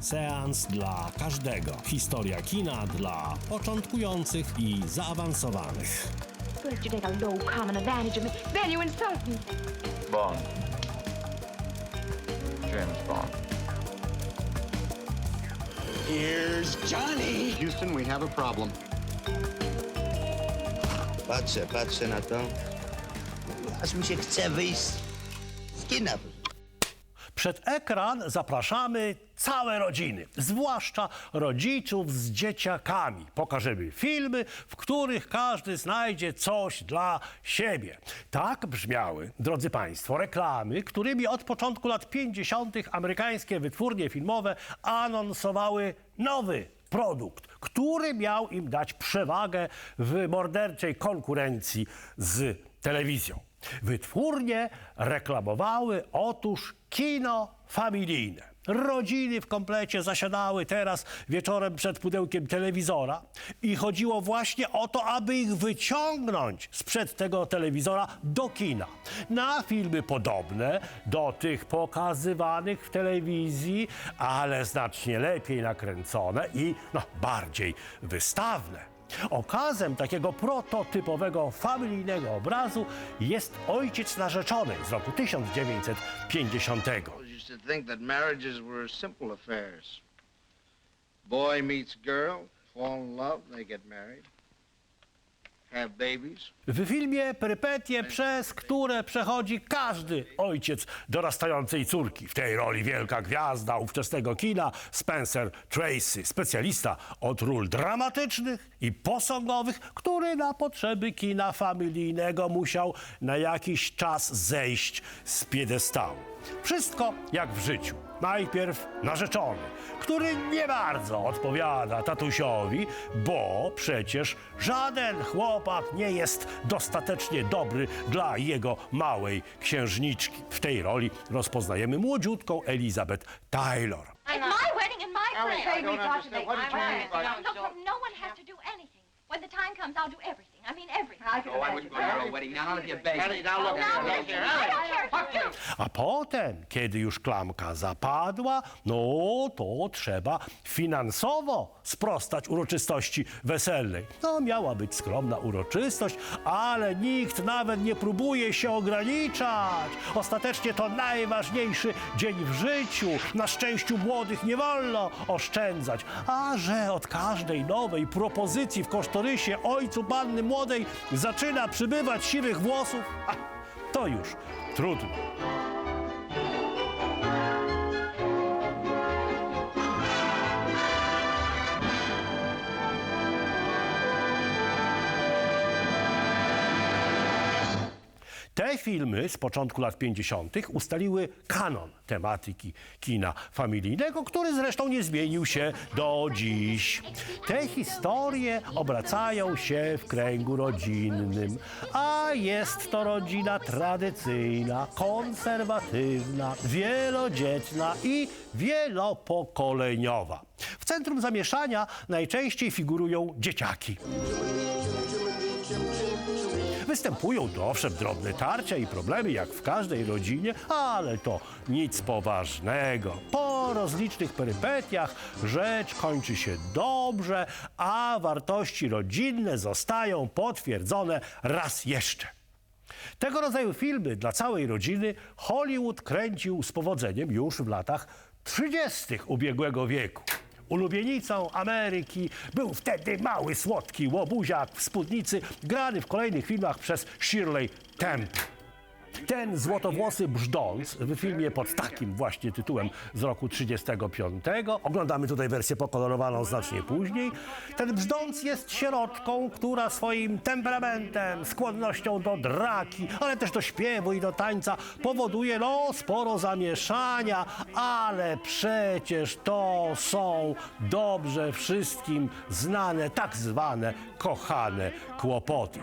Seans dla każdego. Historia kina dla początkujących i zaawansowanych. First you take a low, common advantage of me, then you insult me. Bond. James Bond. Here's Johnny. Houston, we have a problem. Patrzę, patrzę na to. Aż mi się chce wyjść z kina. Przed ekran zapraszamy całe rodziny, zwłaszcza rodziców z dzieciakami. Pokażemy filmy, w których każdy znajdzie coś dla siebie. Tak brzmiały, drodzy Państwo, reklamy, którymi od początku lat 50. amerykańskie wytwórnie filmowe anonsowały nowy produkt, który miał im dać przewagę w morderczej konkurencji z telewizją. Wytwórnie reklamowały otóż kino familijne. Rodziny w komplecie zasiadały teraz wieczorem przed pudełkiem telewizora i chodziło właśnie o to, aby ich wyciągnąć sprzed tego telewizora do kina. Na filmy podobne do tych pokazywanych w telewizji, ale znacznie lepiej nakręcone i no, bardziej wystawne. Okazem takiego prototypowego familijnego obrazu jest ojciec narzeczonej z roku 1950. used to think that marriages were simple affairs. Boy meets girl, fall in love, they get married, have babies. W filmie perypetie, przez które przechodzi każdy ojciec dorastającej córki. W tej roli wielka gwiazda ówczesnego kina Spencer Tracy, specjalista od ról dramatycznych i posągowych, który na potrzeby kina familijnego musiał na jakiś czas zejść z piedestału. Wszystko jak w życiu. Najpierw narzeczony, który nie bardzo odpowiada tatusiowi, bo przecież żaden chłopak nie jest dostatecznie dobry dla jego małej księżniczki. W tej roli rozpoznajemy młodziutką Elizabeth Taylor. It's my wedding and my Ellie, friends. I don't understand. What did you mean by... Look, look, no one has to I wouldn't go to your wedding. Now, beg. Ellie, now look look here. Ellie, if you. A potem, kiedy już klamka zapadła, no to trzeba finansowo sprostać uroczystości weselnej. No, miała być skromna uroczystość, ale nikt nawet nie próbuje się ograniczać. Ostatecznie to najważniejszy dzień w życiu. Na szczęściu młodych nie wolno oszczędzać. A że od każdej nowej propozycji w kosztorysie ojcu panny młodej zaczyna przybywać siwych włosów, a, to już trudno. Te filmy z początku lat 50. ustaliły kanon tematyki kina familijnego, który zresztą nie zmienił się do dziś. Te historie obracają się w kręgu rodzinnym, a jest to rodzina tradycyjna, konserwatywna, wielodzietna i wielopokoleniowa. W centrum zamieszania najczęściej figurują dzieciaki. Występują tu owszem drobne tarcia i problemy jak w każdej rodzinie, ale to nic poważnego. Po rozlicznych perypetiach rzecz kończy się dobrze, a wartości rodzinne zostają potwierdzone raz jeszcze. Tego rodzaju filmy dla całej rodziny Hollywood kręcił z powodzeniem już w latach 30. ubiegłego wieku. Ulubienicą Ameryki był wtedy mały, słodki łobuziak w spódnicy, grany w kolejnych filmach przez Shirley Temple. Ten złotowłosy brzdąc w filmie pod takim właśnie tytułem z roku 35. Oglądamy tutaj wersję pokolorowaną znacznie później. Ten brzdąc jest sierotką, która swoim temperamentem, skłonnością do draki, ale też do śpiewu i do tańca powoduje no sporo zamieszania, ale przecież to są dobrze wszystkim znane, tak zwane kochane kłopoty.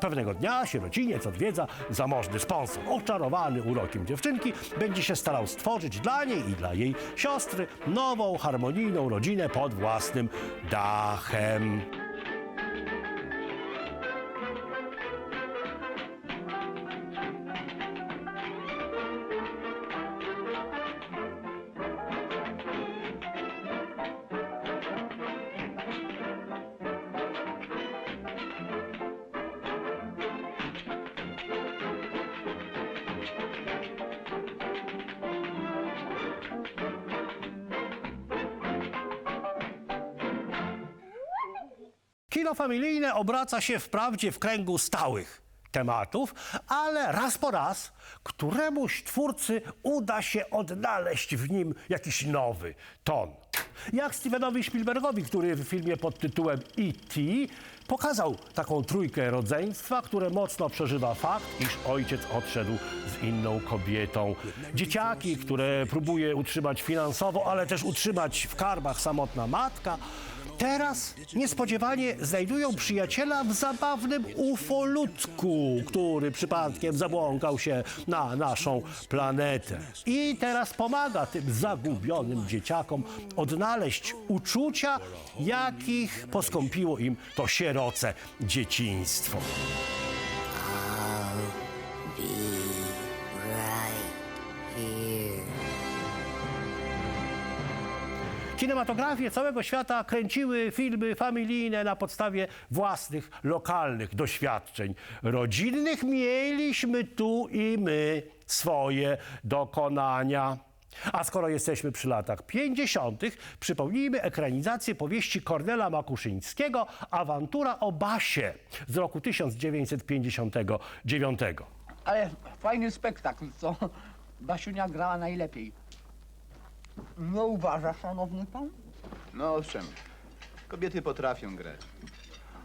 Pewnego dnia sierociniec odwiedza zamożny sponsor. Oczarowany urokiem dziewczynki będzie się starał stworzyć dla niej i dla jej siostry nową, harmonijną rodzinę pod własnym dachem. Familijne obraca się wprawdzie w kręgu stałych tematów, ale raz po raz któremuś twórcy uda się odnaleźć w nim jakiś nowy ton. Jak Stevenowi Spielbergowi, który w filmie pod tytułem E.T. pokazał taką trójkę rodzeństwa, które mocno przeżywa fakt, iż ojciec odszedł z inną kobietą. Dzieciaki, które próbuje utrzymać finansowo, ale też utrzymać w karbach samotna matka. Teraz niespodziewanie znajdują przyjaciela w zabawnym ufolutku, który przypadkiem zabłąkał się na naszą planetę. I teraz pomaga tym zagubionym dzieciakom odnaleźć uczucia, jakich poskąpiło im to sieroce dzieciństwo. be right here. Kinematografię całego świata kręciły filmy familijne na podstawie własnych, lokalnych doświadczeń rodzinnych. Mieliśmy tu i my swoje dokonania. A skoro jesteśmy przy latach 50., przypomnijmy ekranizację powieści Kornela Makuszyńskiego Awantura o Basie z roku 1959. Ale fajny spektakl, co? Basiunia grała najlepiej. Nie uważa, szanowny pan? No owszem, kobiety potrafią grać.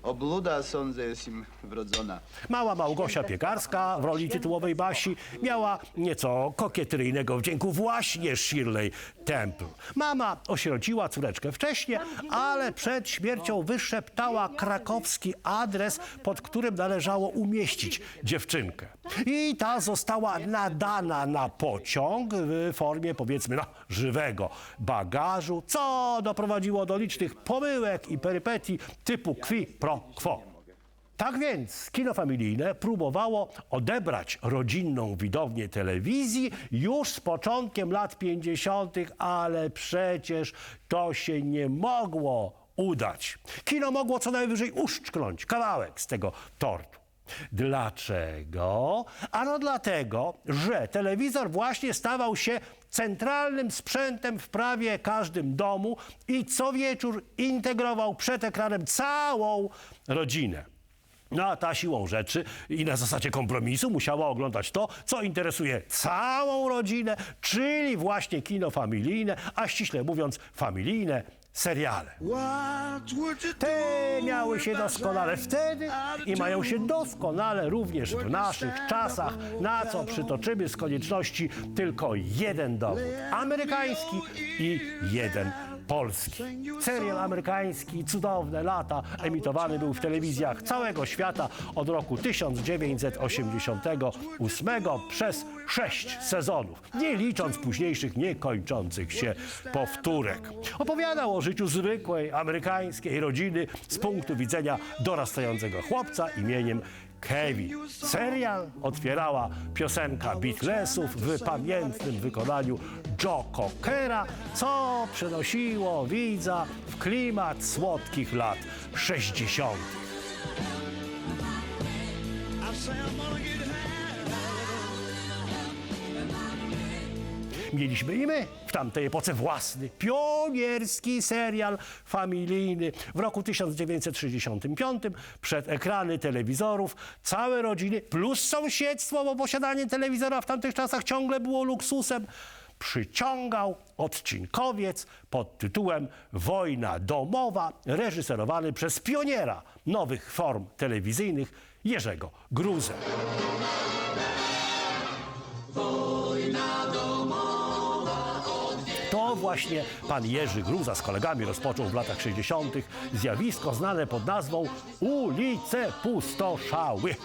Obluda, sądzę, jest im wrodzona. Mała Małgosia Piekarska w roli tytułowej Basi miała nieco kokieteryjnego wdzięku właśnie Shirley Temple. Mama osierociła córeczkę wcześniej, ale przed śmiercią wyszeptała krakowski adres, pod którym należało umieścić dziewczynkę. I ta została nadana na pociąg w formie powiedzmy no, żywego bagażu, co doprowadziło do licznych pomyłek i perypetii typu qui pro quo. Tak więc kino familijne próbowało odebrać rodzinną widownię telewizji już z początkiem lat 50., ale przecież to się nie mogło udać. Kino mogło co najwyżej uszczknąć kawałek z tego tortu. Dlaczego? Ano dlatego, że telewizor właśnie stawał się centralnym sprzętem w prawie każdym domu i co wieczór integrował przed ekranem całą rodzinę. No a ta siłą rzeczy i na zasadzie kompromisu musiała oglądać to, co interesuje całą rodzinę, czyli właśnie kino familijne, a ściśle mówiąc familijne seriale. Te miały się doskonale wtedy i mają się doskonale również w naszych czasach, na co przytoczymy z konieczności tylko jeden dowód. Amerykański i jeden polski. Serial amerykański Cudowne lata emitowany był w telewizjach całego świata od roku 1988 przez sześć sezonów, nie licząc późniejszych niekończących się powtórek. Opowiadał o życiu zwykłej amerykańskiej rodziny z punktu widzenia dorastającego chłopca imieniem Kevin. Serial otwierała piosenka Beatlesów w pamiętnym wykonaniu Joe Cockera, co przenosiło widza w klimat słodkich lat 60. Mieliśmy i my w tamtej epoce własny, pionierski serial familijny. W roku 1965 przed ekrany telewizorów całe rodziny plus sąsiedztwo, bo posiadanie telewizora w tamtych czasach ciągle było luksusem, przyciągał odcinkowiec pod tytułem Wojna domowa, reżyserowany przez pioniera nowych form telewizyjnych Jerzego Gruzę. Właśnie pan Jerzy Gruza z kolegami rozpoczął w latach 60. zjawisko znane pod nazwą Ulice Pustoszały.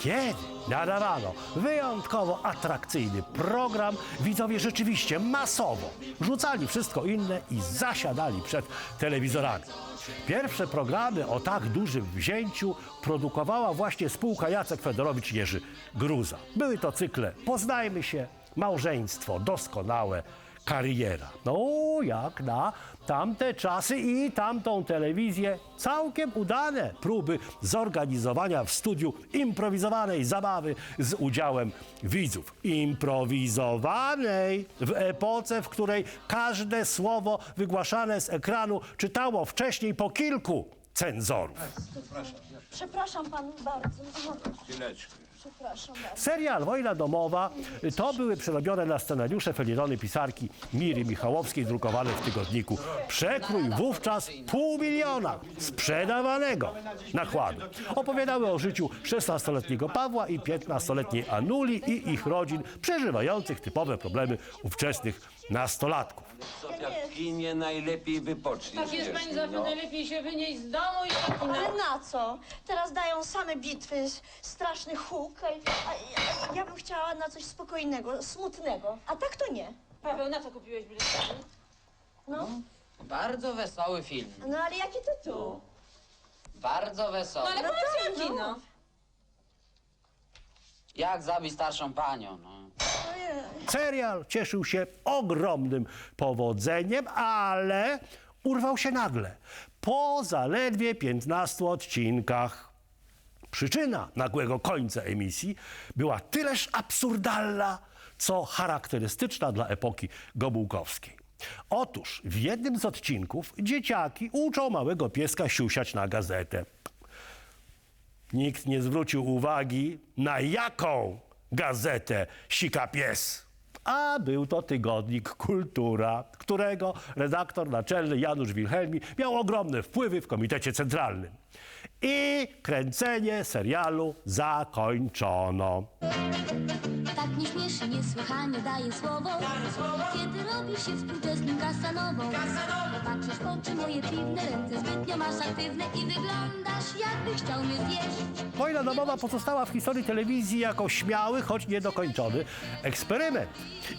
Kiedy nadawano wyjątkowo atrakcyjny program, widzowie rzeczywiście masowo rzucali wszystko inne i zasiadali przed telewizorami. Pierwsze programy o tak dużym wzięciu produkowała właśnie spółka Jacek Fedorowicz Jerzy Gruza. Były to cykle Poznajmy się, Małżeństwo doskonałe, kariera. No, jak na tamte czasy i tamtą telewizję całkiem udane próby zorganizowania w studiu improwizowanej zabawy z udziałem widzów. Improwizowanej w epoce, w której każde słowo wygłaszane z ekranu czytało wcześniej po kilku cenzorów. Przepraszam pan bardzo. Bardzo. Serial Wojna domowa to były przerobione na scenariusze felierony pisarki Miry Michałowskiej drukowane w tygodniku. Przekrój wówczas pół miliona sprzedawanego nakładu. Opowiadały o życiu 16-letniego Pawła i 15-letniej Anuli i ich rodzin przeżywających typowe problemy ówczesnych nastolatków. Sofia, w kinie najlepiej wypoczniesz. Tak jest, pani Zofia, Zofio, najlepiej się wynieść z domu i taki Ale na co? Teraz dają same bitwy, straszny huk. A, a, ja bym chciała na coś spokojnego, smutnego. A tak to nie. Paweł, na co kupiłeś bilet? No, Bardzo wesoły film. no ale jaki tytuł? Bardzo wesoły. No ale No powiedz tak, jaki, no. no. Jak zabić starszą panią, no. Serial cieszył się ogromnym powodzeniem, ale urwał się nagle. Po zaledwie 15 odcinkach. Przyczyna nagłego końca emisji była tyleż absurdalna, co charakterystyczna dla epoki Gomułkowskiej. Otóż w jednym z odcinków dzieciaki uczą małego pieska siusiać na gazetę. Nikt nie zwrócił uwagi, na jaką gazetę sika pies. A był to tygodnik Kultura, którego redaktor naczelny Janusz Wilhelmi miał ogromne wpływy w Komitecie Centralnym. I kręcenie serialu zakończono. Nie śmieszy, niesłychanie daje słowo. Kiedy robi się współczesnym kasanową. Patrzysz w oczy moje piwne, ręce zbytnio masz aktywne i wyglądasz jakbyś chciał mnie zjeść. Wojna domowa pozostała w historii telewizji jako śmiały, choć niedokończony eksperyment.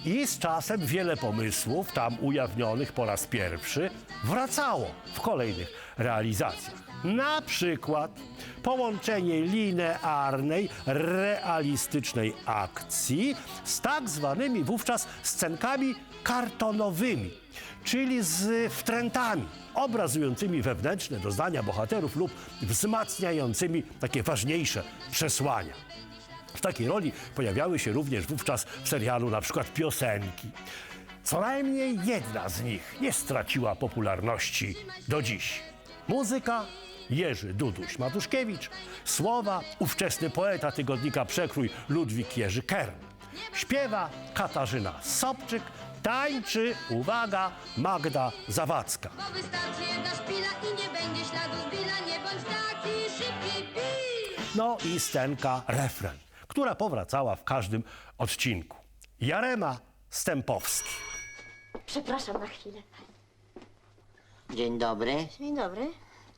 I z czasem wiele pomysłów, tam ujawnionych po raz pierwszy, wracało w kolejnych realizacjach. Na przykład połączenie linearnej, realistycznej akcji z tak zwanymi wówczas scenkami kartonowymi, czyli z wtrętami obrazującymi wewnętrzne doznania bohaterów lub wzmacniającymi takie ważniejsze przesłania. W takiej roli pojawiały się również wówczas w serialu na przykład piosenki. Co najmniej jedna z nich nie straciła popularności do dziś. Muzyka Jerzy Duduś Matuszkiewicz, słowa ówczesny poeta tygodnika Przekrój Ludwik Jerzy Kern. Śpiewa Katarzyna Sobczyk, tańczy, uwaga, Magda Zawadzka. Bo wystarczy jedna szpila i nie będzie śladu zbila. Nie bądź taki szybki! No i scenka refren, która powracała w każdym odcinku. Jarema Stępowski. Przepraszam na chwilę. Dzień dobry. Dzień dobry.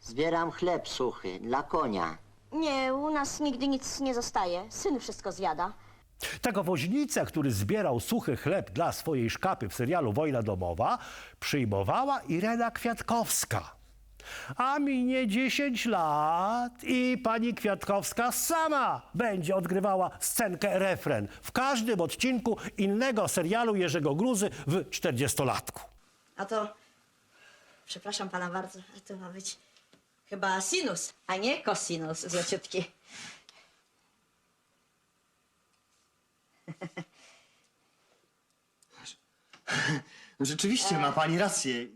Zbieram chleb suchy dla konia. Nie, u nas nigdy nic nie zostaje. Syn wszystko zjada. Tego woźnicę, który zbierał suchy chleb dla swojej szkapy w serialu Wojna domowa, przyjmowała Irena Kwiatkowska. A minie 10 lat i pani Kwiatkowska sama będzie odgrywała scenkę refren w każdym odcinku innego serialu Jerzego Gruzy w 40-latku. A to... Przepraszam pana bardzo, a to ma być chyba sinus, a nie kosinus zleciutki. Rzeczywiście ma pani rację.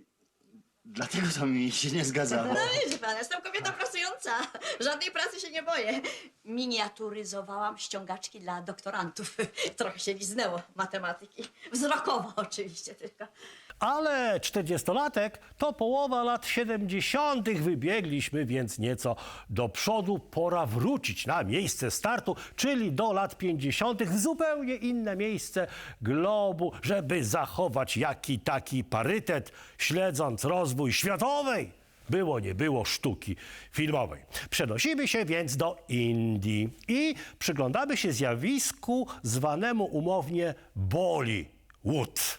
Dlatego to mi się nie zgadza. No widzi pan, jestem kobieta pracująca. Żadnej pracy się nie boję. Miniaturyzowałam ściągaczki dla doktorantów. Trochę się liznęło matematyki. Wzrokowo oczywiście tylko. Ale 40-latek to połowa lat 70. Wybiegliśmy więc nieco do przodu. Pora wrócić na miejsce startu, czyli do lat 50. w zupełnie inne miejsce globu, żeby zachować jaki taki parytet, śledząc rozwój światowej. Było, nie było sztuki filmowej. Przenosimy się więc do Indii i przyglądamy się zjawisku zwanemu umownie Bollywood.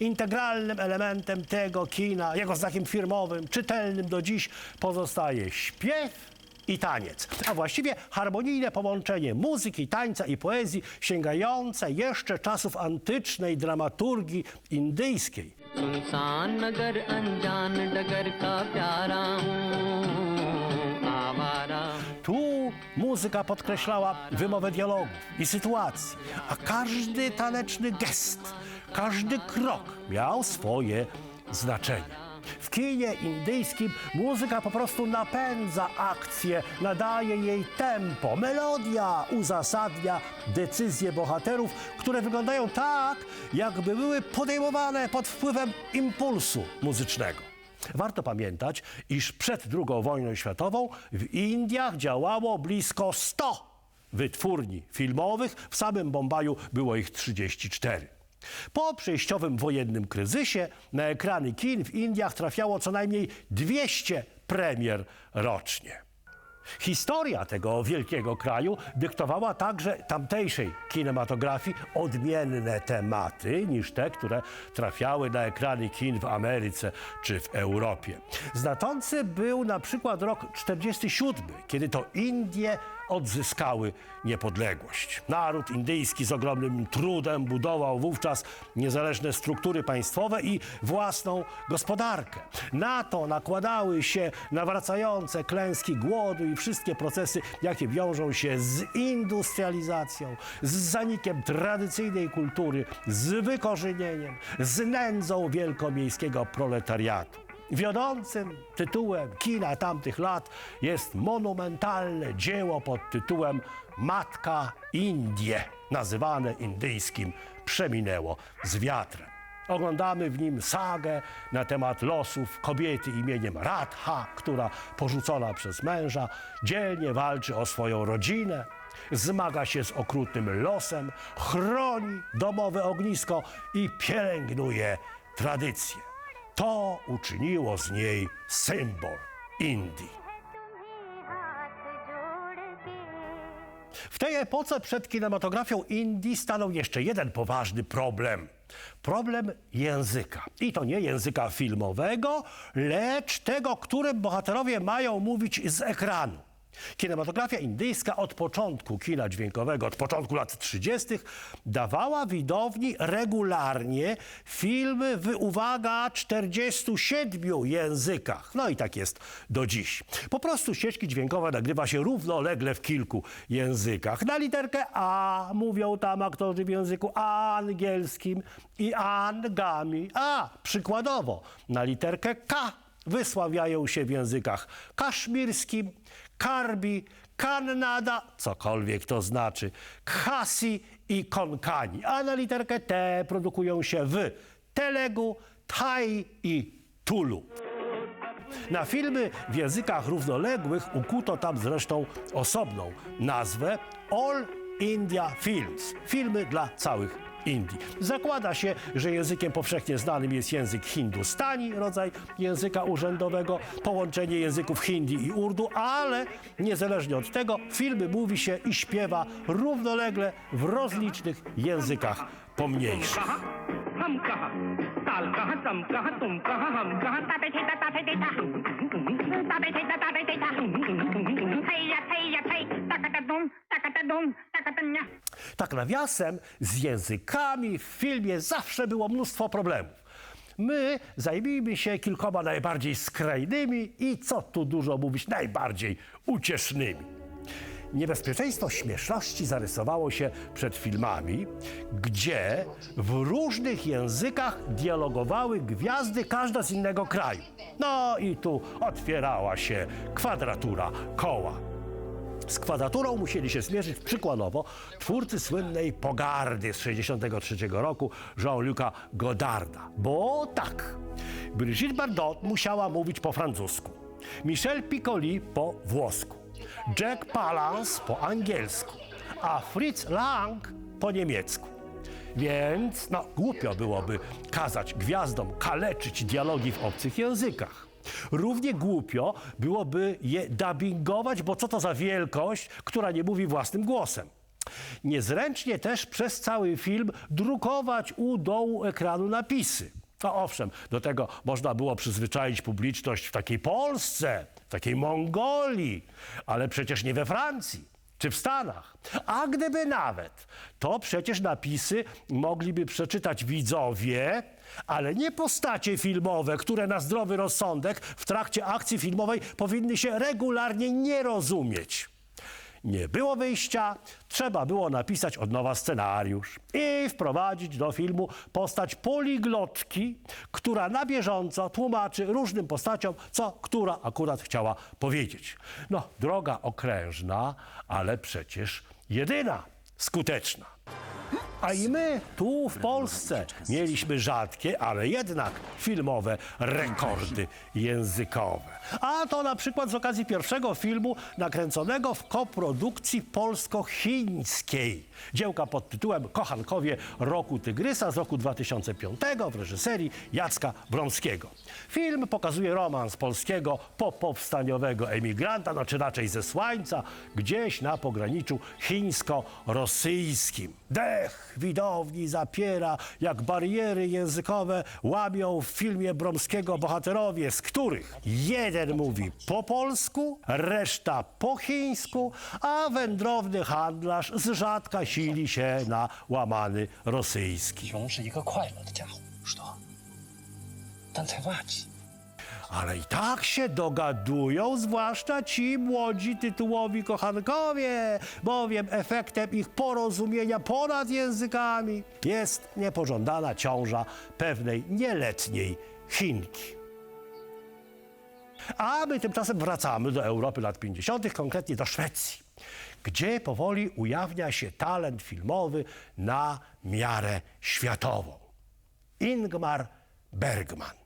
Integralnym elementem tego kina, jego znakiem firmowym, czytelnym do dziś, pozostaje śpiew i taniec, a właściwie harmonijne połączenie muzyki, tańca i poezji sięgające jeszcze czasów antycznej dramaturgii indyjskiej. Tu muzyka podkreślała wymowę dialogów i sytuacji, a każdy taneczny gest, każdy krok miał swoje znaczenie. W kinie indyjskim muzyka po prostu napędza akcję, nadaje jej tempo. Melodia uzasadnia decyzje bohaterów, które wyglądają tak, jakby były podejmowane pod wpływem impulsu muzycznego. Warto pamiętać, iż przed II wojną światową w Indiach działało blisko 100 wytwórni filmowych, w samym Bombaju było ich 34. Po przejściowym wojennym kryzysie na ekrany kin w Indiach trafiało co najmniej 200 premier rocznie. Historia tego wielkiego kraju dyktowała także tamtejszej kinematografii odmienne tematy niż te, które trafiały na ekrany kin w Ameryce czy w Europie. Znaczący był na przykład rok 47, kiedy to Indie odzyskały niepodległość. Naród indyjski z ogromnym trudem budował wówczas niezależne struktury państwowe i własną gospodarkę. Na to nakładały się nawracające klęski głodu i wszystkie procesy, jakie wiążą się z industrializacją, z zanikiem tradycyjnej kultury, z wykorzenieniem, z nędzą wielkomiejskiego proletariatu. Wiodącym tytułem kina tamtych lat jest monumentalne dzieło pod tytułem Matka Indie, nazywane indyjskim Przeminęło z wiatrem. Oglądamy w nim sagę na temat losów kobiety imieniem Radha, która porzucona przez męża dzielnie walczy o swoją rodzinę, zmaga się z okrutnym losem, chroni domowe ognisko i pielęgnuje tradycję. To uczyniło z niej symbol Indii. W tej epoce przed kinematografią Indii stanął jeszcze jeden poważny problem. Problem języka. I to nie języka filmowego, lecz tego, którym bohaterowie mają mówić z ekranu. Kinematografia indyjska od początku kina dźwiękowego, od początku lat 30., dawała widowni regularnie filmy w, uwaga, 47 językach. No i tak jest do dziś. Po prostu ścieżki dźwiękowe nagrywa się równolegle w kilku językach. Na literkę A mówią tam aktorzy w języku angielskim i angami. A, przykładowo, na literkę K wysławiają się w językach kaszmirskim, karbi, kannada, cokolwiek to znaczy, khasi i konkani. A na literkę T produkują się w telegu, thai i tulu. Na filmy w językach równoległych ukuto tam zresztą osobną nazwę All India Films. Filmy dla całych Indii. Zakłada się, że językiem powszechnie znanym jest język hindustani, rodzaj języka urzędowego, połączenie języków hindi i urdu, ale niezależnie od tego filmy mówi się i śpiewa równolegle w rozlicznych językach pomniejszych. हम कहा ताल कहा तुम कहा तुम कहा हम कहा ताबे थे ताबे थे ता ताबे थे ताबे थे ता हैया tak nawiasem, z językami w filmie zawsze było mnóstwo problemów. My zajmijmy się kilkoma najbardziej skrajnymi i co tu dużo mówić, najbardziej uciesznymi. Niebezpieczeństwo śmieszności zarysowało się przed filmami, gdzie w różnych językach dialogowały gwiazdy, każda z innego kraju. No i tu otwierała się kwadratura koła. Z kwadraturą musieli się zmierzyć przykładowo twórcy słynnej Pogardy z 1963 roku Jean-Luc'a Godarda. Bo tak, Brigitte Bardot musiała mówić po francusku, Michel Piccoli po włosku, Jack Palance po angielsku, a Fritz Lang po niemiecku. Więc no, głupio byłoby kazać gwiazdom kaleczyć dialogi w obcych językach. Równie głupio byłoby je dubbingować, bo co to za wielkość, która nie mówi własnym głosem. Niezręcznie też przez cały film drukować u dołu ekranu napisy. No owszem, do tego można było przyzwyczaić publiczność w takiej Polsce, w takiej Mongolii, ale przecież nie we Francji czy w Stanach. A gdyby nawet, to przecież napisy mogliby przeczytać widzowie, ale nie postacie filmowe, które na zdrowy rozsądek w trakcie akcji filmowej powinny się regularnie nie rozumieć. nie było wyjścia, trzeba było napisać od nowa scenariusz i wprowadzić do filmu postać poliglotki, która na bieżąco tłumaczy różnym postaciom, co która akurat chciała powiedzieć. No, droga okrężna, ale przecież jedyna skuteczna. A i my tu w Polsce mieliśmy rzadkie, ale jednak filmowe rekordy językowe. A to na przykład z okazji pierwszego filmu nakręconego w koprodukcji polsko-chińskiej. Dziełka pod tytułem Kochankowie Roku Tygrysa z roku 2005 w reżyserii Jacka Bromskiego. Film pokazuje romans polskiego popowstaniowego emigranta, no czy raczej zesłańca, gdzieś na pograniczu chińsko-rosyjskim. Dech widowni zapiera, jak bariery językowe łamią w filmie Bromskiego bohaterowie, z których jeden mówi po polsku, reszta po chińsku, a wędrowny handlarz z rzadka sili się na łamany rosyjski. 熊是一个快乐的家伙，是的，但才挖起。 Ale i tak się dogadują, zwłaszcza ci młodzi tytułowi kochankowie, bowiem efektem ich porozumienia ponad językami jest niepożądana ciąża pewnej nieletniej Chinki. A my tymczasem wracamy do Europy lat 50., konkretnie do Szwecji, gdzie powoli ujawnia się talent filmowy na miarę światową. Ingmar Bergman.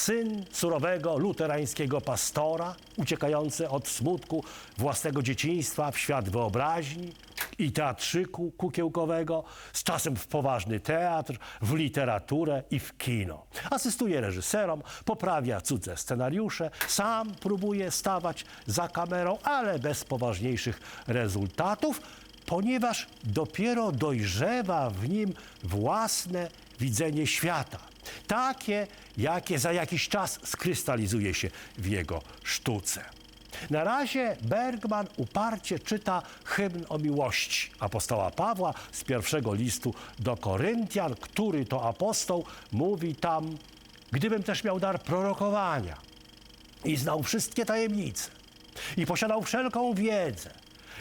Syn surowego luterańskiego pastora, uciekający od smutku własnego dzieciństwa w świat wyobraźni i teatrzyku kukiełkowego, z czasem w poważny teatr, w literaturę i w kino. Asystuje reżyserom, poprawia cudze scenariusze, sam próbuje stawać za kamerą, ale bez poważniejszych rezultatów, ponieważ dopiero dojrzewa w nim własne widzenie świata. Takie, jakie za jakiś czas skrystalizuje się w jego sztuce. Na razie Bergman uparcie czyta hymn o miłości apostoła Pawła z pierwszego listu do Koryntian, który to apostoł mówi tam: Gdybym też miał dar prorokowania i znał wszystkie tajemnice i posiadał wszelką wiedzę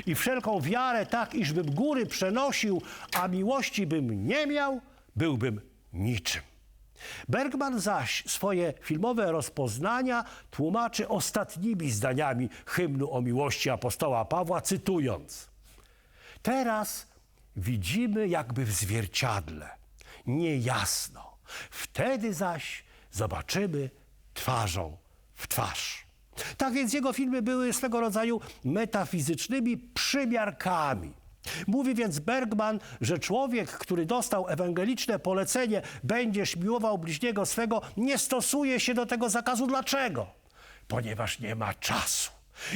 i wszelką wiarę tak, iżbym góry przenosił, a miłości bym nie miał, byłbym niczym. Bergman zaś swoje filmowe rozpoznania tłumaczy ostatnimi zdaniami hymnu o miłości apostoła Pawła, cytując: Teraz widzimy jakby w zwierciadle, niejasno. Wtedy zaś zobaczymy twarzą w twarz. Tak więc jego filmy były swego rodzaju metafizycznymi przymiarkami. Mówi więc Bergman, że człowiek, który dostał ewangeliczne polecenie, będziesz miłował bliźniego swego, nie stosuje się do tego zakazu. Dlaczego? Ponieważ nie ma czasu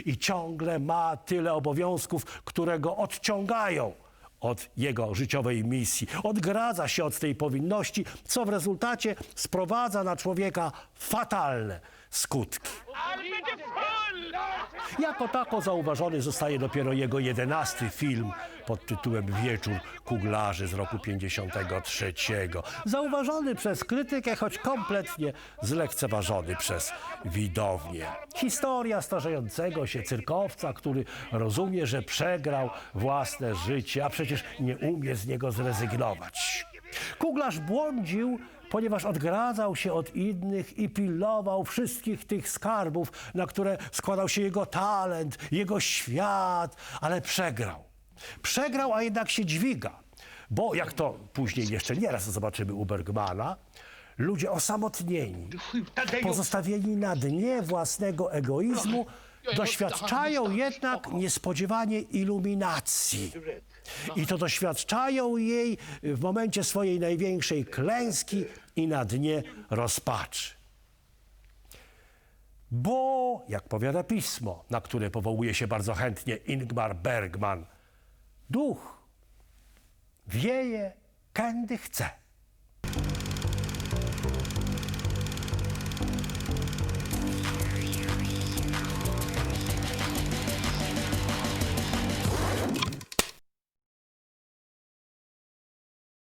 i ciągle ma tyle obowiązków, które go odciągają od jego życiowej misji. Odgradza się od tej powinności, co w rezultacie sprowadza na człowieka fatalne skutki. Jako tako zauważony zostaje dopiero jego jedenasty film pod tytułem Wieczór Kuglarzy z roku 53. Zauważony przez krytykę, choć kompletnie zlekceważony przez widownię. Historia starzejącego się cyrkowca, który rozumie, że przegrał własne życie, a przecież nie umie z niego zrezygnować. Kuglarz błądził ponieważ odgradzał się od innych i pilnował wszystkich tych skarbów, na które składał się jego talent, jego świat, ale przegrał. Przegrał, a jednak się dźwiga, bo jak to później jeszcze nieraz zobaczymy u Bergmana, ludzie osamotnieni, pozostawieni na dnie własnego egoizmu, doświadczają jednak niespodziewanie iluminacji. I to doświadczają jej w momencie swojej największej klęski i na dnie rozpaczy. Bo, jak powiada pismo, na które powołuje się bardzo chętnie Ingmar Bergman, duch wieje, kędy chce.